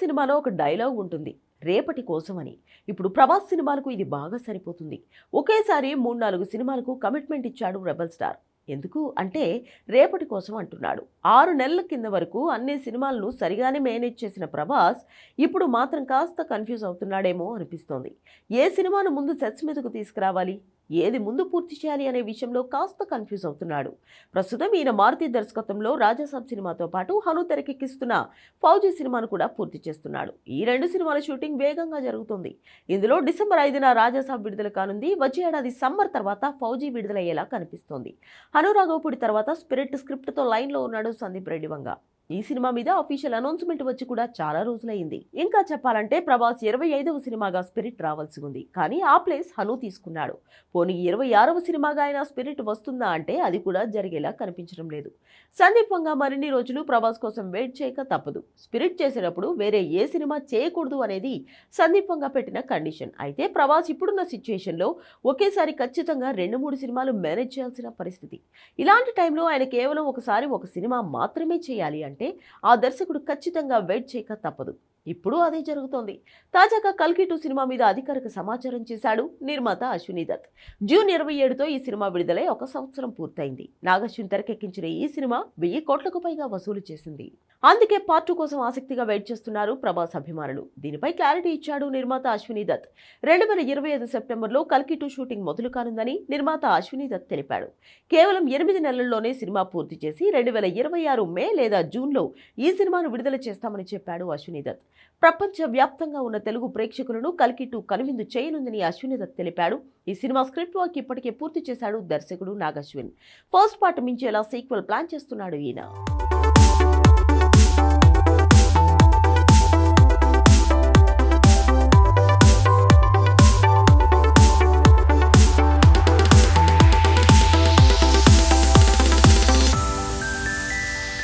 సినిమాలో ఒక డైలాగ్ ఉంటుంది రేపటి కోసమని. ఇప్పుడు ప్రభాస్ సినిమాలకు ఇది బాగా సరిపోతుంది. ఒకేసారి మూడు నాలుగు సినిమాలకు కమిట్మెంట్ ఇచ్చాడు రెబల్ స్టార్. ఎందుకు? అంటే రేపటి కోసం అంటున్నాడు. ఆరు నెలల కింద వరకు అన్ని సినిమాలను సరిగానే మేనేజ్ చేసిన ప్రభాస్ ఇప్పుడు మాత్రం కాస్త కన్ఫ్యూజ్ అవుతున్నాడేమో అనిపిస్తోంది. ఏ సినిమాను ముందు సెట్స్ మీదకు తీసుకురావాలి? ఏది ముందు పూర్తి చేయాలి అనే విషయంలో కాస్త కన్ఫ్యూజ్ అవుతున్నాడు. ప్రస్తుతం ఈయన మారుతి దర్శకత్వంలో రాజాసాబ్ సినిమాతో పాటు హను తెరకెక్కిస్తున్న ఫౌజీ సినిమాను కూడా పూర్తి చేస్తున్నాడు. ఈ రెండు సినిమాల షూటింగ్ వేగంగా జరుగుతుంది. ఇందులో డిసెంబర్ ఐదున రాజాసాబ్ విడుదల కానుంది. వచ్చే ఏడాది సమ్మర్ తర్వాత ఫౌజీ విడుదలయ్యేలా కనిపిస్తోంది. హను రాఘవపూడి తర్వాత స్పిరిట్ స్క్రిప్ట్తో లైన్లో ఉన్నాడు సందీప్ రెడ్డి వంగ ఈ సినిమా మీద అఫీషియల్ అనౌన్స్మెంట్ వచ్చి కూడా చాలా రోజులైంది. ఇంకా చెప్పాలంటే ప్రభాస్ ఇరవై ఐదవ సినిమాగా స్పిరిట్ రావాల్సి ఉంది. కానీ ఆ ప్లేస్ హను తీసుకున్నాడు. పోనీ ఇరవై ఆరవ సినిమాగా అయినా స్పిరిట్ వస్తుందా అంటే అది కూడా జరిగేలా కనిపించడం లేదు. సందీపంగా మరిన్ని రోజులు ప్రభాస్ కోసం వెయిట్ చేయక తప్పదు. స్పిరిట్ చేసేటప్పుడు వేరే ఏ సినిమా చేయకూడదు అనేది సందీపంగా పెట్టిన కండిషన్ అయితే ప్రభాస్ ఇప్పుడున్న సిచ్యుయేషన్లో ఒకేసారి ఖచ్చితంగా రెండు మూడు సినిమాలు మేనేజ్ చేయాల్సిన పరిస్థితి. ఇలాంటి టైంలో ఆయన కేవలం ఒకసారి ఒక సినిమా మాత్రమే చేయాలి అంటే అంటే ఆ దర్శకుడు ఖచ్చితంగా వెయిట్ చేయక తప్పదు. ఇప్పుడు అదే జరుగుతోంది. తాజాగా కల్కి టూ సినిమా మీద అధికారిక సమాచారం చేశాడు నిర్మాత అశ్విని దత్ జూన్ ఇరవై ఏడుతో ఈ సినిమా విడుదలై ఒక సంవత్సరం పూర్తయింది. నాగశ్విన్ తెరకెక్కించిన ఈ సినిమా వెయ్యి కోట్లకు పైగా వసూలు చేసింది. అందుకే పార్ట్ టూ కోసం ఆసక్తిగా వెయిట్ చేస్తున్నారు ప్రభాస్ అభిమానులు. దీనిపై క్లారిటీ ఇచ్చాడు నిర్మాత అశ్విని దత్ రెండు వేల ఇరవై ఐదు సెప్టెంబర్లో కల్కి టూ షూటింగ్ మొదలు కానుందని నిర్మాత అశ్విని దత్ తెలిపాడు. కేవలం ఎనిమిది నెలల్లోనే సినిమా పూర్తి చేసి రెండు వేల ఇరవై ఆరు మే లేదా జూన్లో ఈ సినిమాను విడుదల చేస్తామని చెప్పాడు అశ్విని దత్ ప్రపంచ వ్యాప్తంగా ఉన్న తెలుగు ప్రేక్షకులను కలికిట్టు కనువిందు చేయనుందని అశ్విని దత్ తెలిపాడు. ఈ సినిమా స్క్రిప్ట్ వర్క్ ఇప్పటికే పూర్తి చేశాడు దర్శకుడు నాగశ్విన్. ఫస్ట్ పార్ట్ మించేలా సీక్వెల్ ప్లాన్ చేస్తున్నాడు ఈయన.